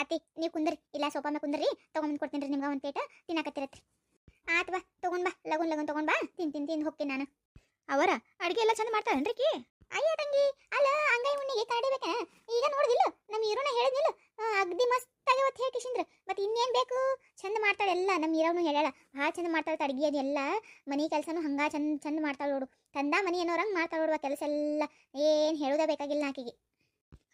ಅತ್ತಿ ನೀವು ಕುಂದ್ರಿ. ಇಲ್ಲ, ಸೋಫಾ ಮೇಲೆ ಕುಂದ್ರಿ. ತೊಗೊಂಬಂದು ಕೊಡ್ತೀನಿ ರೀ ನಿಮ್ಗೆ ಒಂದು ಪೇಟ ತಿನ್ನಕತ್ತಿರತ್ರಿ. ಆತ್ ಬಾ, ತೊಗೊಂಡ್ ಬಾ. ಲಗುನ್ ಲಗುನ್ ತೊಗೊಂಡ್ ಬಾ. ತಿನ್ ತಿನ್ ತಿಂದು ಹೋಗ್ತೀನಿ ನಾನು. ಅವರ, ಅಡಿಗೆ ಎಲ್ಲ ಚಂದ ಏನ್ರಿ ಕಿ? ಅಯ್ಯ ತಂಗಿ, ಅಲ್ಲ, ಅಂಗೈ ಉಣ್ಣಿಗೆ ಕರಡಿಬೇಕ ಈಗ ನೋಡಿದಿಲ್ಲ ನಮ್ಮ ಹೀರೋನ ಹೇಳಿದಿಲ್ಲ ಅಗ್ದಿ ಮಸ್ತ್ ಒತ್ತು ಹೇಳಿ ಕಿಶಿಂದ್ರ. ಮತ್ತೆ ಇನ್ನೇನ್ ಬೇಕು? ಚಂದ ಮಾಡ್ತಾಳೆ ಎಲ್ಲ ನಮ್ಮ ಹೀರೋನು ಹೇಳ್ಯಾಳ. ಭಾಳ ಚಂದ ಮಾಡ್ತಾಳೆ ಅಡುಗೆ ಅದೆಲ್ಲ ಮನಿ ಕೆಲ್ಸನು ಹಂಗ ಚಂದ ಚಂದ ಮಾಡ್ತಾಳೆ ನೋಡು. ತಂದ ಮನಿ ಅನ್ನೋರಂಗೆ ಮಾಡ್ತಾಳೆ ನೋಡುವ ಕೆಲಸ ಎಲ್ಲ. ಏನ್ ಹೇಳುದ ಬೇಕಾಗಿಲ್ಲ ಆಕಿಗೆ.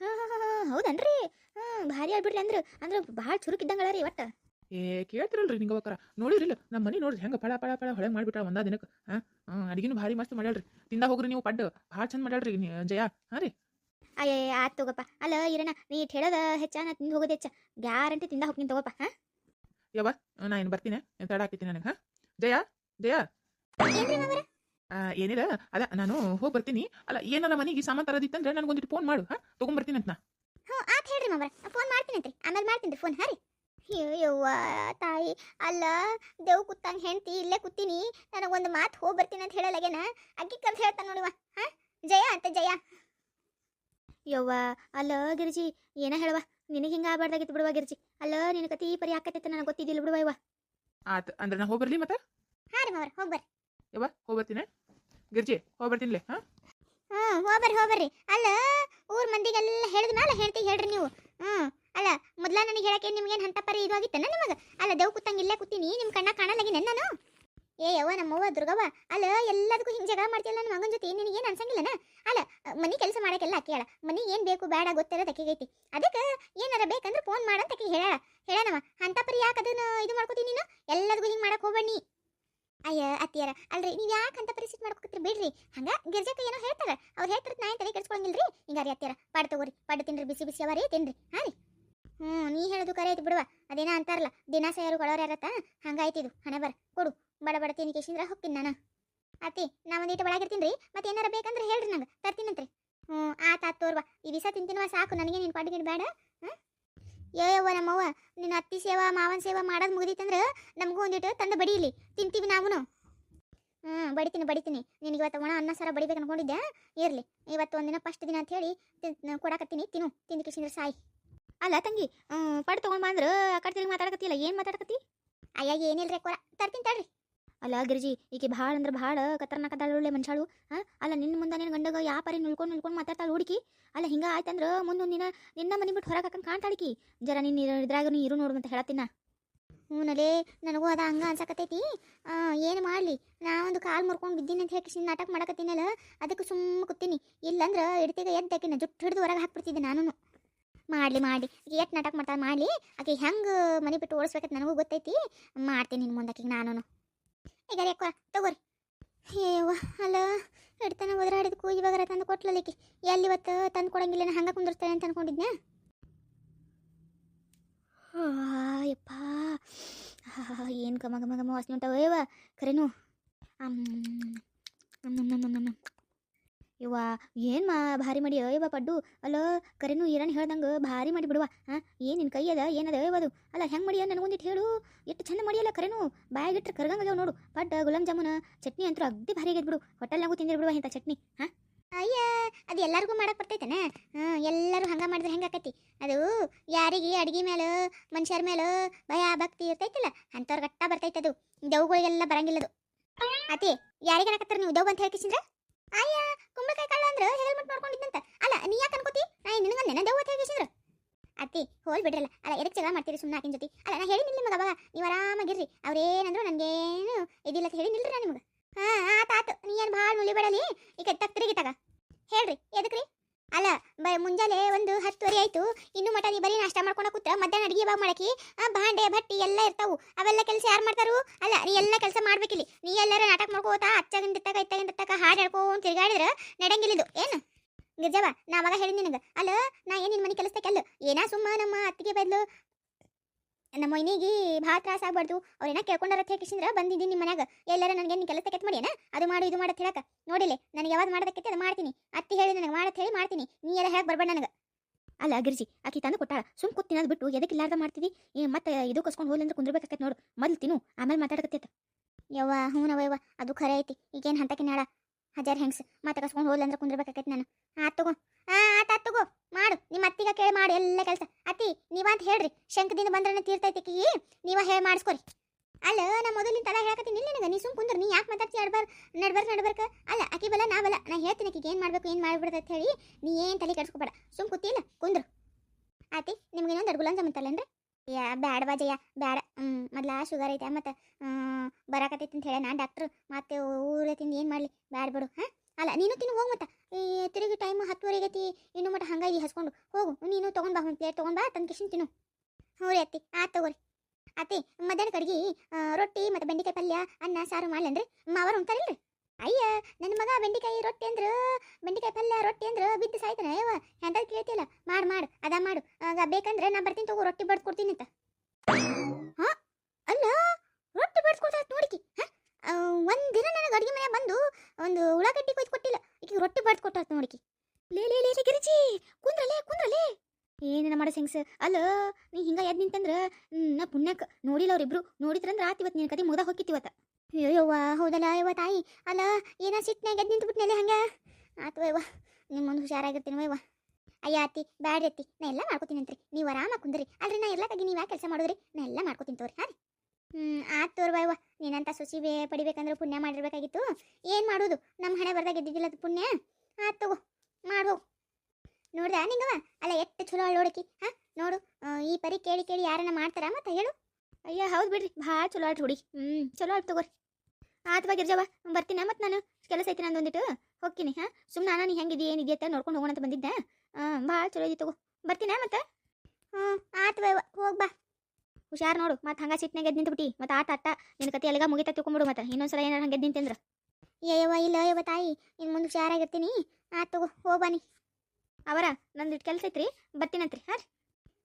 ಹಾ ಹಾಂ ಹಾಂ ಹೌದನ್ರಿ? ಹಾ ಭಾರಿ ಆಗ್ಬಿಡ್ರಿ ಅಂದ್ರ. ಅಂದ್ರ ಭಾಳ ಚುರುಕಿದ್ದಂಗಳ ರೀ ಒಟ್ಟ ಏ ಕೇಳ್ತಿರಲ್ರಿ ನಿಂಗೆ ಅವಕ್ಕಾರ ನೋಡಿರಿಲ್ಲ ನಮ್ಮ ಮನೆ ನೋಡ್ರಿ ಹೆಂಗೆ ಫಳ ಫಳ ಫಳ ಹೊಳೆ ಮಾಡ್ಬಿಟ್ರ ಒಂದ ದಿನಕ್ಕೆ ಹಾಂ ಹಾಂ ಅಡಿಗಿನೂ ಭಾರಿ ಮಸ್ತ್ ಮಾಡ್ಯಾಳ್ರಿ. ತಿಂದ ಹೋಗ್ರಿ ನೀವು ಪಡ್ಡು. ಭಾಳ ಚಂದ ಮಾಡ್ಯಾಳ್ರಿ ಜಯ. ಹಾಂ ರೀ. ಅಯ್ಯ ಆತ್ ತಗೋಪ್ಪ ಅಲ್ಲ ಇರಣ ನೀ ಇಟ್ ಹೇಳೋದ ಹೆಚ್ಚ ನಾ ತಿಂದು ಹೋಗೋದು ಹೆಚ್ಚ. ಗ್ಯಾರಂಟಿ ತಿಂದ ಹೋಗ್ತೀನಿ ತಗೋಪ್ಪ ಹಾ? ನಾ ಏನು ಬರ್ತೀನಿ. ತಡ ಹಾಕಿತೀನಿ ನನಗೆ ಹಾಂ? ಜಯ ಜಯ. ಏನ್ರಿ ಮಾವರ? ಏನಿಲ್ಲ ಅದ ನಾನು ಹೋಗಿ ಬರ್ತೀನಿ. ಅಲ್ಲ ಏನಾರ ಮನೆಗೆ ಸಾಮಾನು ತರದಿತ್ತಂದ್ರೆ ನನಗೊಂದಿಟ್ಟು ಫೋನ್ ಮಾಡು ಹಾ? ತೊಗೊಂಬರ್ತೀನಿ ಅಂತ. ನಾ ಹ್ಞೂ ಆತ್ ಹೇಳ್ರಿ ಮಾವರ. ಫೋನ್ ಮಾಡ್ತೀನಂತ್ರಿ ಆಮೇಲೆ ಮಾಡ್ತೀನಿ ಫೋನ್ ಹಾರಿ ಯವ್ವ ತಾಯಿ ಅಲ್ಲ ದೇವ್ ಕೂತಾನ ಹೆಂಡತಿ ಇಲ್ಲೇ ಕೂತೀನಿ. ನನಗೊಂದು ಮಾತು ಹೋಗಿ ಬರ್ತೀನಿ ಅಂತ ಹೇಳಲಾಗೇನ ಅಕ್ಕಿ ಕಲ್ಸ್ ಹೇಳ್ತಾನೆ ನೋಡಿವ ಹಾ? ಜಯ ಅಂತ ಜಯ. ಯವ್ವ ಅಲ್ಲ ಗಿರಿಜಿ ಏನ ಹೇಳವ ನಿನಗೆ ಹಿಂಗ ಆಗ್ಬಾರ್ದಾಗಿತ್ತು ಬಿಡುವ ಗಿರಿಜಿ. ಅಲ್ಲ ನಿನ್ನ ಕತಿ ಪರಿ ಆಕತ್ತೈತೆ ನನಗೆ ಗೊತ್ತಿದ್ದಿಲ್ಲ ಬಿಡುವ ಇವ. ಆತ್ ಅಂದ್ರೆ ನಾ ಹೋಗ್ಬರ್ಲಿ ಮತ್ತೆ? ಹಾಂ ರೀ ಮಾವ್ರ ಹೋಗ್ಬರ್ರಿ ಯವ್ವ ಹೋಗಿ ಬರ್ತೀನಿ. ಗಿರ್ಜಿ ಹೋಗ್ಬರ್ತೀನಿ ಹಾಂ? ಹೋಗ್ಬರ್ರಿ ಹೋಗ್ಬರ್ರಿ. ಅಲ್ಲ, ಊರ್ ಮಂದಿಗೆಲ್ಲ ಹೇಳಿದ ಮೇಲೆ ಹೇಳ್ತಿ, ಹೇಳ್ರಿ ನೀವು. ಹ್ಮ್, ಅಲ್ಲ, ಮೊದ್ಲ ನನಗೆ ಹೇಳಕ್ಕೆ ನಿಮ್ಗೇನು ಹಂತ ಪರಿ ಇದು ಆಗಿತ್ತನ ನಿಮಗೆ? ಅಲ್ಲ ದೇವ್ ಕುತ್ತಂಗ ಇಲ್ಲೇ ಕೂತೀನಿ ನಿಮ್ಮ ಕಣ್ಣ ಕಾಣಲಾಗಿನ ನಾನು? ಏ, ಯವ್ವ, ನಮ್ಮವ್ವ, ದುರ್ಗವ್ವ, ಅಲ್ಲ, ಎಲ್ಲದಕ್ಕೂ ಹಿಂಗೆ ಜಗಳ ಮಾಡ್ತಿಲ್ಲ ನನ್ನ ಮಗನ ಜೊತೆ ನಿನಗೇನು ಅನ್ಸಂಗಿಲ್ಲನ? ಅಲ್ಲ, ಮನಿ ಕೆಲಸ ಮಾಡಕ್ಕೆಲ್ಲ ಕೇಳ ಮನಿ ಏನು ಬೇಕು, ಬೇಡ, ಗೊತ್ತಿರೋದು ಅಕ್ಕಿಗೈತಿ ಅದಕ್ಕೆ ಏನಾರ ಬೇಕಂದ್ರೆ ಫೋನ್ ಮಾಡಂತ ಆಕಿ ಹೇಳ, ಹೇಳನವ. ಅಂತ ಪರಿ ಯಾಕೆ ಅದನ್ನ ಇದು ಮಾಡ್ಕೋತೀನಿ ನೀನು? ಎಲ್ಲದಕ್ಕೂ ಹಿಂಗೆ ಮಾಡಕ್ ಹೋಗ್ಬೇಡಿ ಅಯ್ಯ, ಅತ್ತಿಯರ, ಅಲ್ರಿ, ನೀವು ಯಾಕೆ ಅಂತ ಪರಿಸ್ಥಿತಿ ಮಾಡ್ಕೊತೀರಿ ಬಿಡ್ರಿ. ಹಂಗ ಗಿರ್ಜಕ್ಕ ಏನೋ ಹೇಳ್ತಾರ. ಅವ್ರು ಹೇಳ್ತಿರತ್ ನಾ ತಲೆ ಕೆಡ್ಸ್ಕೊಳಂಗಿಲ್ರಿ. ಹಿಂಗಾರಿ ಅತ್ತಿಯರ, ಪಾಡ್ ತಗೋರಿ, ಪಾಡ್ ತಿನ್ರಿ, ಬಿಸಿ ಬಿಸಿ ಅವರಿ ತಿನ್ರಿ. ಹಾ ರೀ. ಹ್ಞೂ ನೀ ಹೇಳೋದು ಕರೆ ಐತಿ ಬಿಡುವ. ಅದೇನ ಅಂತಾರಲ್ಲ, ದಿನ ಯಾರು ಕೊಡೋರು ಯಾರತ್ತ? ಹಂಗಾಯ್ತಿದು ಹಣೆ ಬರ, ಕೊಡು. ಬಡ ಬಡ ತಿನ್ನಿ ಕೇಶಿಂದ್ರ, ಹೋಗ್ತೀನಿ ನಾನು. ಅತ್ತಿ, ನಾ ಒಂದೀಟ ಒಳಗಿರ್ತೀನಿ ರೀ ಮತ್ತೆ ಏನಾರ ಬೇಕಂದ್ರೆ ಹೇಳ್ರಿ ನಂಗೆ. ತರ್ತೀನಂತ್ರಿ. ಹ್ಞೂ ಆತ ತೋರ್ವಾ. ಈ ವಿಷ ತಿಂತೀನವ ಸಾಕು. ನನಗೆ ನೀನ್ ಪಾಟಿಗೆ ಬೇಡ ಹಾಂ ಯವ್ವ ನಮ್ಮವ್ವ, ನಿನ್ನ ಅತ್ತಿ ಸೇವಾ, ಮಾವನ ಸೇವಾ ಮಾಡೋದು ಮುಗಿದಿತ್ತಂದ್ರೆ ನಮಗೂ ಒಂದಿಟ್ಟು ತಂದು ಬಡೀಲಿ ತಿಂತೀವಿ ನಾವೂ ಹ್ಞೂ ಬಡಿತೀನಿ ಬಡಿತೀನಿ. ನಿನಗೆ ಇವತ್ತು ಒಣ ಅನ್ನ ಸಾರ ಬಡಿಬೇಕು ಅನ್ಕೊಂಡಿದ್ದೆ. ಇರಲಿ, ಇವತ್ತು ಒಂದಿನ ಫಸ್ಟ್ ದಿನ ಅಂತ ಹೇಳಿ ಕೊಡಕತ್ತೀನಿ, ತಿನ್ನು, ತಿಂದು ಕಿಸಿಂದ್ರ ಸಾಯಿ. ಅಲ್ಲ ತಂಗಿ ಪಡ್ ತಗೊಂಡ್ ಬಂದ್ರೆ ಆ ಕಡೆ ಮಾತಾಡಕತ್ತಿಲ್ಲ ಏನು ಮಾತಾಡಕತ್ತಿ? ಅಯ್ಯ ಏನಿಲ್ರಿ ಕೊರ ತರ್ತೀನಿ ತಡ್ರಿ. ಅಲ್ಲ ಗಿರಿಜಿ, ಈಕೆ ಭಾಳ ಅಂದ್ರೆ ಭಾಳ ಕತರ್ನಾಕ ಒಳ್ಳೆ ಮನುಷ್ಯಾಳು ಹಾ ಅಲ್ಲ ನಿನ್ನ ಮುಂದೆ ನಿನ್ನ ಗಂಡಗ ಯಾ ಪರಿ ನಿಲ್ಕೊಂಡು ನಿಲ್ಕೊಂಡು ಮಾತಾಡ್ತಾಳ ಹುಡುಕಿ ಅಲ್ಲ ಹಿಂಗ ಆಯ್ತಂದ್ರೆ ಮುಂದೊಂದು ದಿನ ನಿನ್ನ ಮನೆ ಬಿಟ್ಟು ಹೊರಗೆ ಹಾಕಂಗೆ ಕಾಣ್ತಾಳಿಕಿ ಜರ ನಿನ್ನ ಇದ್ರಾಗ ನೀ ಇರು ನೋಡು ಅಂತ ಹೇಳತ್ತಿನ. ಹ್ಞೂನಲೇ ನನಗೂ ಅದ ಹಂಗೆ ಅನ್ಸಕತ್ತೈತಿ. ಏನು ಮಾಡಲಿ? ನಾ ಒಂದು ಕಾಲು ಮುರ್ಕೊಂಡು ಬಿದ್ದೀನಿ ಅಂತ ಹೇಳಿ ನಾಟಕ ಮಾಡಕತ್ತೀನಲ್ಲ, ಅದಕ್ಕೆ ಸುಮ್ಮ ಕೂತೀನಿ. ಇಲ್ಲಂದ್ರೆ ಇಡ್ತಿಗ ಎದ್ದಾಕಿನ ಜುಟ್ಟು ಹಿಡಿದು ಹೊರಗೆ ಹಾಕ್ಬಿಡ್ತಿದ್ದೆ ನಾನು ಮಾಡಲಿ ಈಗ ಎಷ್ಟು ನಾಟಕ ಮಾಡ್ತಾಳೆ ಮಾಡಲಿ. ಆಕೆ ಹೆಂಗೆ ಮನೆ ಬಿಟ್ಟು ಓಡಿಸ್ಬೇಕಂತ ನನಗೂ ಗೊತ್ತೈತಿ. ಮಾಡ್ತೀನಿ ನಿನ್ನ ಮುಂದಕ್ಕೆ ನಾನು ಈಗ ಯಾಕೋ ತಗೋರಿ. ಏವ ಅಲ್ಲ ಹಿಡ್ತಾನೆ ಒದರಾಡಿದಕ್ಕೂ ಇವಾಗ ತಂದು ಕೊಟ್ಲಲಿಕ್ಕೆ ಎಲ್ಲಿ ಇವತ್ತು ತಂದು ಕೊಡಂಗಿಲ್ಲ ಹಂಗೆ ಕುಂದಿರ್ತಾನೆ ಅಂತ ಅನ್ಕೊಂಡಿದ್ದೆ ಯಪ್ಪ. ಏನು ಗಮ ಗಮ ಗಮ ವಾಸನೆ ಉಂಟಾವ ಯವ್ವ ಖರೇನು ಯವ್ವ, ಏನು ಮಾ ಭಾರಿ ಮಾಡಿ ಅಯ್ಯವ ಪಡ್ಡು. ಅಲ್ಲ, ಕರೆನು ಈರಣ್ಣ ಹೇಳ್ದಂಗೆ ಭಾರಿ ಮಾಡಿ ಬಿಡುವ. ಹಾಂ, ಏನು ನಿನ್ನ ಕೈ ಅದ ಏನದ ಅದು ಅಲ್ಲ, ಹೆಂಗೆ ಮಾಡಿಯ ನನಗೊಂದಿಟ್ಟು ಹೇಳು. ಎಷ್ಟು ಚಂದ ಮಾಡಿಯಲ್ಲ ಕರೆನು. ಬಾಯಾಗಿಟ್ರೆ ಕರ್ಗಂಗದ ನೋಡು. ಪಡ್ಡ ಗುಲಾಬ್ ಜಾಮೂನ್, ಚಟ್ನಿ ಅಂತೂ ಅಗ್ದಿ ಭಾರಿ ಆಗೈತೆ ಬಿಡು. ಹೋಟೆಲ್ನಾಗೂ ತಿಂದಿರ್ ಬಿಡುವ ಇಂಥ ಚಟ್ನಿ. ಹಾಂ? ಅಯ್ಯ, ಅದು ಎಲ್ಲರಿಗೂ ಮಾಡಕ್ ಬರ್ತೈತೇನ? ಎಲ್ಲರೂ ಹಂಗ ಮಾಡಿದ್ರೆ ಹೆಂಗೆ ಆಕತಿ? ಅದು ಯಾರಿಗೆ ಅಡಿಗೆ ಮೇಲೆ ಮನುಷ್ಯರ ಮೇಲೆ ಭಯ ಭಕ್ತಿ ಇರ್ತೈತಿಲ್ಲ? ಅಂಥವ್ರ ಗಟ್ಟ ಬರ್ತೈತೆ ಅದು. ದೆವ್ಗಳಿಗೆಲ್ಲ ಬರಂಗಿಲ್ಲದು. ಅತಿ, ಯಾರಿಗೆ ನೀವು ದೇವ್ ಅಂತ ಹೇಳ್ಕಿಸಿದ್ರ ಅಯ್ಯ, ಕುಂಬಳಕಾಯಿ ಕಳ್ಳ ಅಂದ್ರೆ ಹೆಲ್ಮೆಟ್ ನೋಡ್ಕೊಂಡಿದ್ದಂತ ಅಲ್ಲ, ನೀ ಯಾಕೆ ಅನ್ಕೋತಿ? ನಾ ನಿನಗಂದೇನ ದೆವ್ ಅಂತ ಹೇಳ್ಕಿಸಿದ್ರ ಅತ್ತಿ, ಹೋಲ್ ಬಿಡ್ರಲ್ಲ. ಅಲ್ಲ ಎದಕ್ಕೆ ಜಗಳ ಮಾಡ್ತೀರಿ ಸುಮ್ಮನೆ ಆಕಿನ ಜೊತೆ? ಅಲ್ಲ, ನಾ ಹೇಳಿ ನಿಮಗೆ ಅವಾಗ. ನೀವು ಆರಾಮಾಗಿರ್ರಿ. ಅವ್ರೇನಂದ್ರು ನನಗೇನು ಇದಿಲ್ಲ ಅಂತ ಹೇಳಿನಿಲ್ರಿ ನಾ ನಿಮಗೆ. ಹಾಂ, ಆತ, ಆತು. ನೀ ಏನು ಭಾಳ ಮುಳಿಬೇಡಲಿ ಈಗ ತಕ್ ತಿರುಗಿ ತಗ ಹೇಳ್ರಿ ಎದಕ್ರಿ ಅಲ್ಲ, ಬ, ಮುಂಜಾನೆ ಒಂದು ಹತ್ತುವರೆ ಆಯ್ತು. ಇನ್ನು ಮಟ ನೀ ಬರೀ ನಾಷ್ಟ ಮಾಡ್ಕೊಂಡ ಮಧ್ಯಾಹ್ನ ಅಡಿಗೆ ಯಾವಾಗ ಆ ಭಾಂಡೆ ಭಟ್ಟಿ ಎಲ್ಲ ಇರ್ತಾವು. ಅವೆಲ್ಲ ಕೆಲಸ ಯಾರು ಮಾಡ್ತಾರು? ಅಲ್ಲ, ನೀ ಎಲ್ಲ ಕೆಲಸ ಮಾಡ್ಬೇಕಿಲ್ಲಿ. ನೀ ಎಲ್ಲರೂ ನಾಟಕ ಮಾಡ್ಕೋತಾ ಅಚ್ಚಾಗಿಂದ ಇತ್ತಾಗ ಇತ್ತಾಗಿಂದ ಇತ್ತಾಗ ಹಾಡು ಹೇಳ್ಕೊಂಡ್ ತಿರುಗಾಡಿದ್ರೆ ನಡೆಯಂಗಿಲ್ಲಿದು ಏನು? ಗಿರ್ಜವ ನಾ ಅವಾಗ ಹೇಳಿ ನಿನಗೆ. ಅಲ್ಲ, ನಾ ಏನು ನಿನ್ನ ಮನೆ ಕೆಲಸಕ್ಕೆ ಅಲ್ಲ? ಏನಾ ಸುಮ್ಮ ನಮ್ಮ ಅತ್ತಿಗೆ ಬದಲು? ನಮ್ಮ ಮೈನಿಗೆ ಭಾಳ ತ್ರಾಸ ಆಗ್ಬಾರ್ದು. ಅವ್ರೇನ ಕೇಳ್ಕೊಂಡಾರ ಹೇಗಿಸಿದ್ರ ಬಂದಿದ್ದೀನಿ ನಿಮ್ಮ ಮನ್ಯಾಗ. ಎಲ್ಲಾರ ನನಗೆ ನಿನ್ನ ಕೆಲಸ ಕೆತ್ತ ಮಾಡಿಯೇನ? ಅದು ಮಾಡು, ಇದು ಮಾಡತ್ ಹೇಳಕ. ನೋಡಿಲೆ ನನಗೆ ಯಾವಾಗ ಮಾಡೋದಕ್ಕೆ ಅದು ಮಾಡ್ತೀನಿ. ಅತ್ತಿ ಹೇಳಿ ನನಗೆ ಮಾಡತ್ತೆ ಹೇಳಿ ಮಾಡ್ತೀನಿ. ನೀ ಎಲ್ಲ ಹೇಗೆ ಬರ್ಬೇಡ ನನಗೆ. ಅಲ್ಲ, ಗಿರ್ಜಿ, ಆಕಿ ತಂದು ಕೊಟ್ಟಾಳ. ಸುಮ್ ಕೂತ್ ತಿನ್ನೋದು ಬಿಟ್ಟು ಎದಕ್ಕೆ ಇಲ್ಲಾರ್ದ ಮಾಡ್ತೀವಿ? ಮತ್ತೆ ಇದು ಕಸ್ಕೊಂಡು ಹೋಗ್ಲಿ ಅಂದ್ರೆ ಕುಂದ್ರಬೇಕಾಕೈತೆ ನೋಡು. ಮೊದ್ಲು ತಿನ್ನು, ಆಮೇಲೆ ಮಾತಾಡಕತ್ತೈತೆ. ಯವ್ವ, ಹ್ಞೂ ಯವ್ವ, ಅದು ಖರೆ ಐತಿ. ಈಗೇನು ಹಂತಕ್ಕೆ ನಾಳ? ಹಜಾರ್ ಹೆಂಗ್ಸ್. ಮತ್ತೆ ಕಸ್ಕೊಂಡು ಹೋಗ್ಲಿ ಅಂದ್ರೆ ಕುಂದ್ರಬೇಕಾಕೈತಿ ನಾನು. ಆತ್ ತಗೋ. ಆ ತಗೋ. ಮಾಡು. ನಿಮ್ಮ ಅತ್ತಿಗ ಕೇಳಿ ಮಾಡು, ಎಲ್ಲ ಕೆಲಸ. ಅತ್ತಿ, ನೀವಂತ ಹೇಳ್ರಿ. ಶಂಕದಿಂದ ಬಂದ್ರೆ ತೀರ್ತೈತಿ ನೀವ ಹೇಳಿ, ಮಾಡಿಸ್ಕೊರಿ. ಅಲ್ಲ, ನಾ ಮೊದಲಿನ ತಲೆ ಹೇಳಕತ್ತೀನಿ. ಇಲ್ಲ ನನಗೆ, ನೀ ಸುಮ್ ಕುಂದ್ರ, ನೀ ಯಾಕೆ ಮಾತಾಡ್ತಿ ಅಡ್ಬಾರ್, ನಡ್ಬಾರ್, ನಡ್ಬಾರ್ಕ? ಅಲ್ಲ, ಆಕಿ ಬಲ್ಲ ನಾ ಬಲ್ಲ ನಾ ಹೇಳ್ತೀನಿ ಆಕಿಗೆ ಏನು ಮಾಡಬೇಕು, ಏನು ಮಾಡ್ಬಿಡ್ದು ಅಂತ ಹೇಳಿ, ನೀ ಏನು ತಲೆ ಕೆಡ್ಸ್ಕೊಬೇಡ. ಸುಮ್ ಕೂತಿಲ್ಲ ಕುಂದ್ರು. ಆತಿ, ನಿಮ್ಗೆ ಇನ್ನೊಂದು ಅಂತ ಜಮತ್ತಲ್ಲೇನ್ರಿ ಯಾ, ಬ್ಯಾಡ ಬಾಜಯ್ಯ ಜಯ, ಬ್ಯಾಡ. ಹ್ಞೂ ಮೊದ್ಲ ಶುಗರ್ ಐತೆ, ಮತ್ತು ಬರಾಕತ್ತೈತಿ ಅಂತ ಹೇಳ ನಾನು ಡಾಕ್ಟ್ರು, ಮತ್ತೆ ಊರೇ ತಿಂದು ಏನು ಮಾಡಲಿ? ಬ್ಯಾಡ ಬಿಡು, ಹಾಂ? ಅಲ್ಲ, ನೀನು ತಿನ್ನು, ಹೋಗು ಮತ್ತೆ. ಈ ತಿರುಗಿ ಟೈಮ್ ಹತ್ತುವರೆಗೆ ಐತಿ ಇನ್ನು ಮಟ್ಟ ಹಂಗಾಗಿ ಹಸ್ಕೊಂಡು. ಹೋಗು, ನೀನು ತೊಗೊಂಡು ಬಾ, ಒಂದು ಪ್ಲೇಟ್ ತೊಗೊಂಡು ಬಾ, ತಂದು ಕಿಶನ್ ತಿನ್ನು. ಹ್ಞೂ ರೀ ಅತ್ತಿ ಆ ತಗೋರಿ. ಅತ್ತಿ ಮಧ್ಯಾಹ್ನ ಕಡೆಗೆ ರೊಟ್ಟಿ ಮತ್ತು ಬೆಂಡಿಕಾಯಿ ಪಲ್ಯ, ಅನ್ನ, ಸಾರು ಮಾಡ್ಲೇನ್ರಿ ಮಾವರು ಉಂಟಾರಿಲ್ರಿ ಅಯ್ಯ ನನ್ನ ಮಗ ಬೆಂಡಿಕಾಯಿ ರೊಟ್ಟಿ ಅಂದ್ರ. ಬೆಂಡಿಕಾಯಿ ಪಲ್ಯ ರೊಟ್ಟಿ ಅಂದ್ರ. ಬಿದ್ದು ಸಾಯ್ತಾನೆ ಅಯ್ಯವ ಎಂತ ಕೇಳ್ತಿಲ್ಲ ಮಾಡು ಮಾಡು, ಅದ ಮಾಡು. ಬೇಕಂದ್ರೆ ನಾ ಬರ್ತೀನಿ ತಗೋ, ರೊಟ್ಟಿ ಬಡ್ದು ಕೊಡ್ತೀನಿ ಅಂತ. ಹಾ? ಅಲ್ಲ, ರೊಟ್ಟಿ ಬಡ್ದು ಕೊಡ್ತಾಳ ನೋಡಿಕಿ. ಒಂದು ದಿನ ನನಗೆ ಅಡುಗೆ ಮನೆ ಬಂದು ಒಂದು ಉಳ್ಳಾಗಡ್ಡಿ ಕೊಯ್ದು ಕೊಟ್ಟಿಲ್ಲ. ಈಗ ರೊಟ್ಟಿ ಬಡ್ದು ಕೊಟ್ಟಾಳ ನೋಡಿಕಿ. ಲೇ ಲೇ ಲೇ ಗಿರಿಜಿ ಕುಂದ್ರಲೇ ಕುಂದ್ರಲೇ. ಏನೇನ ಮಾಡೋ ಸಿಂಗ್ಸ್? ಅಲ್ಲ, ನೀ ಹಿಂಗ ಎದ್ ನಿಂತಂದ್ರ ನಾ ಪುಣ್ಯಕ್ ನೋಡಿಲ್ಲ ಅವ್ರಿಬ್ರು. ನೋಡಿದ್ರಂದ್ರ ಆತ್ ಇವತ್ತು ನಿನ್ನ ಕತೆ ಮುಗ್ದ ಹೋಗಿತ್ತಿವತ್ತ ಅಯ್ಯೋವ್ವ ಹೌದಲ್ಲ ಯವ್ವ ತಾಯಿ? ಅಲ್ಲ, ಏನ ಸಿಟ್ನಾಗ ಎದ್ ನಿಂತು ಬಿಟ್ನಲ್ಲಿ ಹಂಗ? ಆತು ಯವ್ವ ನಿಮ್ಮ ಮುಂದೆ ಹುಷಾರಾಗಿರ್ತೀನಿ ಯವ್ವ ಅಯ್ಯ ಅತ್ತಿ ಬ್ಯಾಡ್ರಿ ಅತ್ತಿ, ನಾ ಎಲ್ಲ ಮಾಡ್ಕೋತೀನಿ ಅಂತ್ರಿ. ನೀವು ಆರಾಮ ಕುಂದ್ರಿ. ಅಲ್ರಿ ನಾ ಇರ್ಲಕ್ಕಾಗಿ ನೀವು ಯಾಕೆ ಕೆಲಸ ಮಾಡೋದ್ರಿ? ನಾ ಎಲ್ಲ ಮಾಡ್ಕೊತೀನಿ ತೋರಿ ಹಾಂ ಹ್ಞೂ ಆತು ತೋರ್ವ ಯವ್ವ ನೀನಂತ ಸುಸಿ ಬೇ ಪಡಿಬೇಕಂದ್ರೆ ಪುಣ್ಯ ಮಾಡಿರ್ಬೇಕಾಗಿತ್ತು. ಏನು ಮಾಡೋದು? ನಮ್ಮ ಹಣೆ ಬರ್ದಾಗ ಇದ್ದಿದ್ದಿಲ್ಲ ಅದು ಪುಣ್ಯ? ಆತು ತಗೋ ಮಾಡ್ಹೋ ನೋಡ್ದ ನಿಂಗವ? ಅಲ್ಲ, ಎಷ್ಟು ಚಲೋ ನೋಡಕಿ. ಹಾಂ, ನೋಡು ಈ ಪರಿ ಕೇಳಿ ಕೇಳಿ ಯಾರನ್ನ ಮಾಡ್ತಾರ ಮತ್ತೆ ಹೇಳು. ಅಯ್ಯ, ಹೌದು ಬಿಡ್ರಿ, ಭಾಳ ಚಲೋ ಆಟ್ ಹುಡಿ. ಹ್ಮ್, ಚಲೋ ಆಟ್ ತಗೋರಿ. ಆತ್ ಗಿರ್ಜವ ಬರ್ತೀನಿ ಬರ್ತೀನ ಮತ್ ನಾನು? ಕೆಲಸ ಐತಿ ನಂದು ಒಂದಿಟ್ಟು ಹೋಗ್ತೀನಿ, ಹಾಂ? ಸುಮ್ಮನೆ ನಾನು ನೀ ಹೆಂಗಿದಿ ಏನಿದೆ ಅಂತ ನೋಡ್ಕೊಂಡು ಹೋಗೋಣ ಅಂತ ಬಂದಿದ್ದೆ. ಹಾಂ, ಭಾಳ ಚಲೋ ಐತಿ ತಗೋ. ಬರ್ತೀನ ಮತ್ತೆ? ಹ್ಞೂ ಆತು ಹೋಗ ಹೋಗ್ ಬಾ. ಹುಷಾರ್ ನೋಡು ಮತ್ತೆ ಹಂಗೆ ಸಿಟ್ನಾಗ ಎದ್ದು ನಿಂತು ಬಿಟ್ಟಿ ಮತ್ತೆ ಆಟ ಆಟ ನಿನ್ನ ಕತೆ ಎಲ್ಲಿಗ ಮುಗಿತ ತಿಳ್ಕೊಂಬಿಡು ಮತ್ತೆ. ಇನ್ನೊಂದ್ಸಲ ಏನಾರ ಹಂಗೆ ಎದ್ದು ಏಯವ್ವ ಯವ್ವ, ಇಲ್ಲ ಯವ್ವ ತಾಯಿ. ಇನ್ನು ಮುಂದೆ ಹುಷಾರಾಗಿರ್ತೀನಿ ತಗೋ ಹೋಗ್ಬಾನಿ ಅವರ ನಂದು ಕೆಲಸ ಐತ್ರಿ ಬರ್ತೀನಂತ್ರಿ ಹಾಂ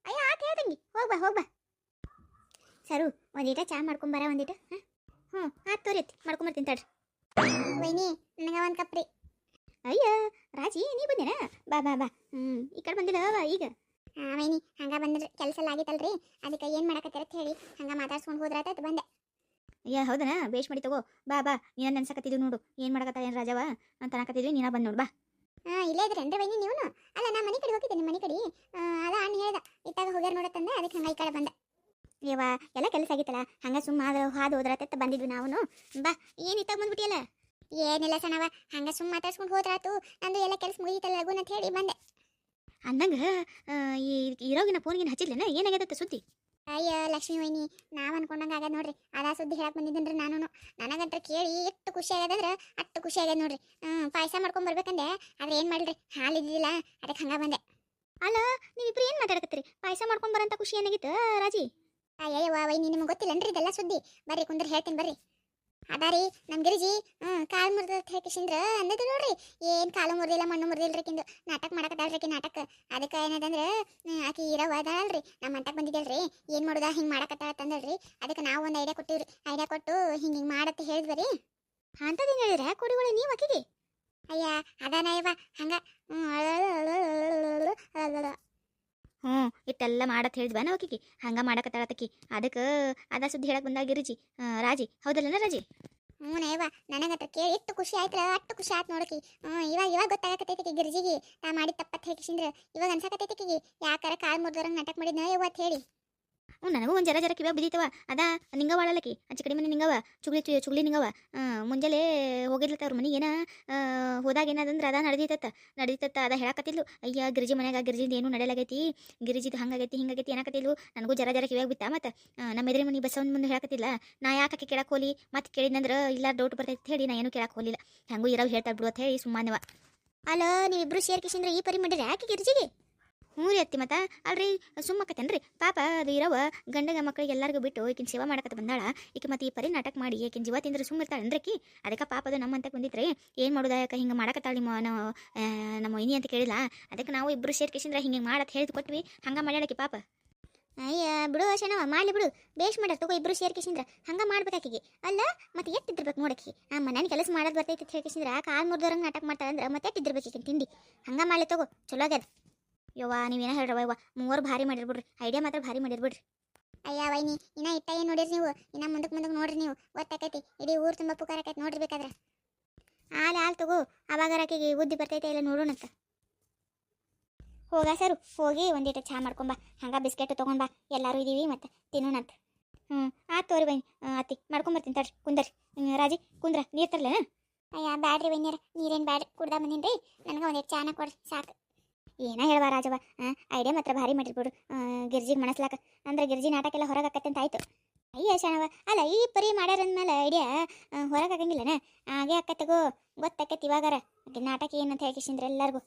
ಅಯ್ಯ ಹೋಗ್ ಹೇಳ್ದಂಗಿ ಹೋಗ್ಬಾ ಹೋಗ್ಬಾ. ಸರು, ಒಂದೀಟ ಚಾ ಮಾಡ್ಕೊಂಬರ ಒಂದೀಟ, ಹಾಂ? ಹ್ಞೂ, ಆತು ತೋರಿ ಮಾಡ್ಕೊಂಬರ್ತೀನಿ ತಡ್ರಿ. ವೈನಿ, ನನಗೆ ಒಂದು ಕಪ್ರಿ ಅಯ್ಯ, ರಾಜಿ, ನೀ ಬಂದಿರ? ಬಾ ಬಾ ಬಾ. ಹ್ಞೂ ಈ ಕಡೆ ಬಂದಿಲ್ಲ, ಬಾ, ಈಗ. ಹಾಂ, ವೈನಿ, ಹಂಗೆ ಬಂದ್ರೆ ಕೆಲಸ ಎಲ್ಲ ಆಗಿತ್ತಲ್ರಿ. ಅದಕ್ಕೆ ಏನು ಮಾಡಕತ್ತೀರ ಅಂತ ಹೇಳಿ, ಹಂಗೆ ಮಾತಾಡ್ಸ್ಕೊಂಡು ಹೋದ್ರಾತ ಬಂದೆ. ಅಯ್ಯ, ಹೌದನಾ? ಬೇಷ್ ಮಾಡಿ ತಗೋ. ಬಾ ಬಾ ನೀನ ನೆನ್ಸಕತ್ತಿದ್ವಿ ನೋಡು. ಏನು ಮಾಡಕತ್ತ ಏನು ರಾಜವ ಅಂತ ಅನ್ನಕತ್ತಿದ್ವಿ ನೀನ ಬಂದು ನೋಡು, ಬಾ. ಇಲ್ಲೇ ಅಂದ್ರೆ ಬನ್ನಿ ನೀವು ಅಲ್ಲ, ನಾ ಮನೆ ಕಡೆ ಹೋಗಿದ್ದೆ ನಿಮ್ಮ ಮನೆ ಕಡೆ. ಅದ ಅಣ್ಣ ಹೇಳ್ದ, ಇತ್ತಾಗ ಹೋಗ್ಯಾರ ನೋಡತ್ತಂದೆ ಅದಕ್ಕೆ ಹಂಗ ಈ ಕಡೆ ಬಂದೆ. ಏವಾ ಎಲ್ಲ ಕೆಲಸ ಆಗಿತ್ತಲ್ಲ, ಹಂಗ ಸುಮ್ಮ ಹಾದು ಹೋದ್ರತ್ತ ಬಂದಿದ್ವಿ ನಾವು ಬಾ, ಏನು ಇತ್ತಾಗ ಬಂದ್ಬಿಟ್ಟಿಯಲ್ಲ? ಏನಿಲ್ಲ ಸಣವ ಹಂಗ ಸುಮ್ಮ ಮಾತಾಡ್ಸ್ಕೊಂಡು ಹೋದ್ರಾತು ನಂದು ಎಲ್ಲ ಕೆಲಸ ಮುಗಿತಲ್ಲ ಲಗುನ್ ಅಂತ ಹೇಳಿ ಬಂದೆ. ಅಂದಂಗ ಈ ಇರೋಗಿನ ಫೋನ್ಗಿನ ಹಚ್ಚಿದ್ಲೇನ? ಏನಾಗ್ಯದತ್ತ ಸುದ್ದಿ? ಅಯ್ಯ ಲಕ್ಷ್ಮೀ ವೈನಿ ನಾವ್ ಅನ್ಕೊಂಡಂಗ ಆಗ್ಯದ ನೋಡ್ರಿ. ಅದಾ ಸುದ್ದಿ ಹೇಳಕ್ ಬಂದಿದ್ದನ್ರಿ ನಾನು ನನಗಂತ್ರ ಕೇಳಿ ಎಷ್ಟು ಖುಷಿ ಆಗ್ಯದಂದ್ರ ಅಷ್ಟು ಖುಷಿ ಆಗ್ಯದ ನೋಡ್ರಿ. ಹ್ಮ್ ಪಾಯಸ ಮಾಡ್ಕೊಂಡ್ ಬರ್ಬೇಕಂದೆ ಆದ್ರೆ ಏನ್ ಮಾಡ್ರಿ ಹಾಲು ಇದ್ದಿಲ್ಲ ಅದಕ್ಕೆ ಹಂಗ ಬಂದೆ. ಅಲ್ಲ ನೀವಿಬ್ರು ಏನ್ ಮಾತಾಡಕತ್ತೀರಿ? ಪಾಯಸ ಮಾಡ್ಕೊಂಡ್ ಬರಂತ ಖುಷಿ ಏನಾಗಿತ್ತು ರಾಜಿ? ಅಯ್ಯವ್ವ ವೈನಿ ನಿಮ್ಗೆ ಗೊತ್ತಿಲ್ಲನ್ರಿ ಇದೆಲ್ಲ ಸುದ್ದಿ? ಬರ್ರಿ ಕುಂದ್ರ ಹೇಳ್ತೀನಿ ಬರ್ರಿ. ಅದಾರಿ ನಮ್ ಗಿರಿಜಿ ಹ್ಞೂ ಕಾಲು ಮುರಿದ ಹೇಕಿಸಿಂದ್ರ ಅಂದದ ನೋಡ್ರಿ ಏನ್ ಕಾಲು ಮುರಿದಿಲ್ಲ ಮಣ್ಣು ಮುರಿದಿಲ್ರಿ ಕಿಂದು ನಾಟಕ ಮಾಡಕತ್ತಾಳ್ರಿ ನಾಟಕ ಅದಕ್ಕೆ ಏನದಂದ್ರೆ ಆಕಿ ಇರವ ಅದಾಳ್ರಿ ನಮ್ಮ ಅಂಟಕ್ ಬಂದಿದ್ದಲ್ರಿ ಏನ್ ಮಾಡುದ ಹಿಂಗೆ ಮಾಡಕತ್ತಾಳ ತಂದಳ್ರಿ ಅದಕ್ಕೆ ನಾವು ಒಂದು ಐಡಿಯಾ ಕೊಟ್ಟಿವ್ರಿ ಐಡಿಯಾ ಕೊಟ್ಟು ಹಿಂಗೆ ಹಿಂಗ್ ಮಾಡತ್ತೆ ಹೇಳಿದ್ವರಿ ಅಂತದೇನು ಹೇಳಿದ್ರೆ ಕುಡಿಗಳು ನೀವು ಆಕಿಗೆ ಅಯ್ಯ ಅದಾನ ಇವ ಹಂಗ ಹ್ಞೂ, ಇಟ್ಟೆಲ್ಲ ಮಾಡತ್ ಹೇಳಿದ್ವ ನಾವಕಿಗೆ ಹಂಗ ಮಾಡಕತ್ತಾಳತಕಿ. ಅದಕ್ಕೆ ಅದ ಸುದ್ದಿ ಹೇಳಕ್ ಬಂದಾಗ ಗಿರಿಜಿ. ರಾಜಿ, ಹೌದಲ್ಲನ ರಾಜಿ? ಹ್ಞೂ ಇವ ನನಗತ್ರ ಕೇಳಿ ಎಷ್ಟು ಖುಷಿ ಆಯ್ತು ಅಷ್ಟು ಖುಷಿ ಆಯ್ತು ನೋಡಕಿ. ಹ್ಞೂ, ಇವಾಗ ಇವಾಗ ಗೊತ್ತಾಗಕತ್ತೈತಿ ಗಿರ್ಜಿಗೆ. ನಾ ಮಾಡಿ ತಪ್ಪತ್ ಹೇಗಿಸಿಂದ್ರೆ ಇವಾಗ ಅನ್ಸಕತ್ತೈತಿ ಯಾಕಾರ ಕಾಲ್ ಮುರ್ದರಂಗ್ ನಾಟಕ ಮಾಡಿದ್ನ ಇವತ್ತು ಹೇಳಿ. ಹ್ಞೂ, ನನಗೂ ಒಂದು ಜರ ಜರ ಕಿವ್ಯಾಗ ಬಿದ್ದಿತ್ತವ ಅದ ನಿಂಗವ ಆಳಲಕ್ಕಿ. ಅಂಚೆ ಕಡೆ ಮನೆ ನಿಂಗವ ಚುಗ್ಲಿ, ಚು- ಚುಗ್ಲಿ ನಿಂಗವ ಮುಂಜಾನೆ ಹೋಗಿದ್ಲತ್ತ ಅವ್ರ ಮನೆಗೆ ಏನ ಹೋದಾಗ ಏನದಂದ್ರೆ ಅದ ನಡೆದಿತ್ತ ನಡೆದಿತ್ತ ಅದ ಹೇಳಕತ್ತಿದ್ಲು. ಅಯ್ಯ, ಗಿರಿಜಿ ಮನ್ಯಾಗ ಗಿರಿಜಿಂದ ಏನು ನಡೆಯಲಾಗೈತಿ. ಗಿರಿಜಿದು ಹಂಗಾಗೈತಿ, ಹಿಂಗಾಗೈತಿ ಏನಾಕತ್ತಿದ್ಲು ನನಗೂ ಜರ ಜರ ಕಿವ್ಯಾಗ ಬಿತ್ತ ಮತ್ತೆ. ನಮ್ಮ ಎದುರು ಮನೆ ಬಸವನ ಮುಂದೆ ಹೇಳಕತ್ತಿಲ್ಲ ನಾ ಯಾಕೆ ಕೇಳಕ್ಕೆ ಹೋಲಿ? ಮತ್ತೆ ಕೇಳಿದ್ನಂದ್ರೆ ಇಲ್ಲ ಡೌಟ್ ಬರ್ತೈತಿ ಹೇಳಿ ನಾ ಏನು ಕೇಳಕ್ಕೆ ಹೋಲಿಲ್ಲ. ಹಂಗೂ ಇರೋ ಹೇಳ್ತಾ ಬಿಡು ಅಂತ ಹೇಳಿ ಸುಮ್ಮನೆವ ಅಲ್ಲ ನೀವಿಬ್ರು ಸೇರ್ಕೇಶಂದ್ರೆ ಈ ಪರಿ ಮಾಡಿದ್ರೆ ಯಾಕೆ ಗಿರ್ಜಿಗೆ? ಹ್ಞೂ ರೀ ಅತ್ತಿ ಮತ್ತ ಅಲ್ರಿ ಸುಮ್ಮಕತ್ತೇನ್ರಿ ಪಾಪ ಅದು ಇರವ ಗಂಡಗ ಮಕ್ಕಳಿಗೆ ಎಲ್ಲರಿಗೂ ಬಿಟ್ಟು ಈಕಿನ ಸೇವಾ ಮಾಡಕತ್ತ ಬಂದಾಳ. ಈಕೆ ಮತ್ತೆ ಈ ಪರಿ ನಾಟಕ ಮಾಡಿ, ಈಕಿನ ಜೀವ ತಿಂದ್ರೆ ಅಂದ್ರಕಿ. ಅದಕ್ಕೆ ಪಾಪ ಅದು ನಮ್ಮಂತ ಬಂದಿದ್ರಿ ಏನು ಮಾಡೋದ ಹಿಂಗೆ ಮಾಡಕತ್ತಾಳ ನಿಮ್ಮ ನಾವು ನಮ್ಮ ಇನಿ ಅಂತ ಕೇಳಿಲ್ಲ. ಅದಕ್ಕೆ ನಾವು ಇಬ್ಬರು ಸೇರ್ಕೇಶಂದ್ರೆ ಹಿಂಗೆ ಮಾಡತ್ ಹೇಳಿದ್ ಕೊಟ್ವಿ. ಹಂಗೆ ಮಾಡ್ಯಾಳಕ್ಕೆ ಪಾಪ. ಅಯ್ಯ, ಬಿಡು ಶಣವ ಮಾಡಲಿ ಬಿಡು. ಬೇಷ್ ಮಾಡ್ಯಾರ ತಗೋ ಇಬ್ರು ಸೇರ್ ಹಂಗೆ ಹಂಗ ಮಾಡ್ಬೇಕಾಕಿಗೆ. ಅಲ್ಲ ಮತ್ತೆ ಎತ್ತಿದ್ದಿರ್ಬೇಕು ನೋಡಕಿ. ಆ ಮನೇನ ಕೆಲಸ ಮಾಡೋದು ಬರ್ತೈತಿ ಅಂತ ಹೇಳ್ಕಿಸಿಂದ್ರ ಕಾಲ್ ಮುರ್ದವ್ರಂಗ್ ನಾಟಕ ಮಾಡ್ತಾರೆ ಅಂದ್ರೆ ಮತ್ತೆ ಎಟ್ಟಿದ್ದಿರ್ಬೇಕು ಈಗಿನ ತಿಂಡಿ. ಹಂಗೆ ಮಾಡಲಿ ತಗೋ, ಚಲೋ ಆಗ್ಯದ. ಯವ್ವ ನೀವೇನ ಹೇಳ್ರವ ಯವ್ವ? ಮೂವರು ಭಾರಿ ಮಾಡಿರ್ಬಿಡ್ರಿ ಐಡಿಯಾ ಮಾತ್ರ ಭಾರಿ ಮಾಡಿರ್ಬಿಡ್ರಿ ಅಯ್ಯ ವೈನಿ ಇನ್ನ ಇಟ್ಟ ಏನು ನೋಡಿರಿ ನೀವು? ಇನ್ನ ಮುಂದಕ್ಕೆ ಮುಂದಕ್ಕೆ ನೋಡ್ರಿ ನೀವು. ಗೊತ್ತಾಕೈತಿ ಇಡೀ ಊರು ತುಂಬ ಪುಕಾರಕೈತಿ ನೋಡ್ರಿ ಬೇಕಾದ್ರೆ. ಆಲೆ ಆಲ್ ತಗೋ. ಅವಾಗ ಆಕೆಗೆ ಬುದ್ಧಿ ಬರ್ತೈತೆ ಇಲ್ಲ ನೋಡೋಣಂತ. ಹೋಗ ಸರ್ ಹೋಗಿ ಒಂದಿಟ್ಟು ಚಹಾ ಮಾಡ್ಕೊಂಬ. ಹಂಗ ಬಿಸ್ಕೆಟ್ ತೊಗೊಂಬಾ ಎಲ್ಲರೂ ಇದೀವಿ ಮತ್ತೆ ತಿನ್ನೋಣಂತ. ಹ್ಞೂ ಆ ತೋರಿ ಬೈ ಅತ್ತಿ. ಮಾಡ್ಕೊಂಬರ್ತೀನಿ ತಡ್ರಿ ಕುಂದರಿ ರಾಜಿ ಕುಂದ್ರ ನೀರು ತರಲೇನ? ಅಯ್ಯ ಬ್ಯಾಡ್ರಿ ಬೈನ್ಯಾರ ನೀರೇನು ಬ್ಯಾಡ್ರಿ? ಕುಡ್ದಾ ಬಂದೀನಿ ನನಗೆ ಒಂದಿಟ್ಟು ಚಾನ ಕೊಡ್ರಿ ಸಾಕು. ಏನ ಹೇಳುವ ರಾಜವ ಐಡಿಯಾ ಮಾತ್ರ ಭಾರಿ ಮಾಡಿರ್ಬಿಡು ಗಿರ್ಜಿಗೆ ಮನಸ್ಲಾಕ. ಅಂದ್ರೆ ಗಿರ್ಜಿ ನಾಟಕ ಎಲ್ಲ ಹೊರಗೆ ಅಂತ ಆಯ್ತು. ಅಯ್ಯ ಶಾಣವ ಅಲ್ಲ ಈ ಪರಿ ಮಾಡ್ಯಾರಂದ್ಮೇಲೆ ಐಡಿಯಾ ಹೊರಗೆ ಆಗಂಗಿಲ್ಲನ ಹಾಗೆ ಆಕತ್ತಗೋ ಗೊತ್ತಾಕೈತಿ ಇವಾಗಾರ. ನಾಟಕ ಏನಂತ ಹೇಳ್ಕಿಸಿಂದ್ರೆ ಎಲ್ಲರಿಗೂ.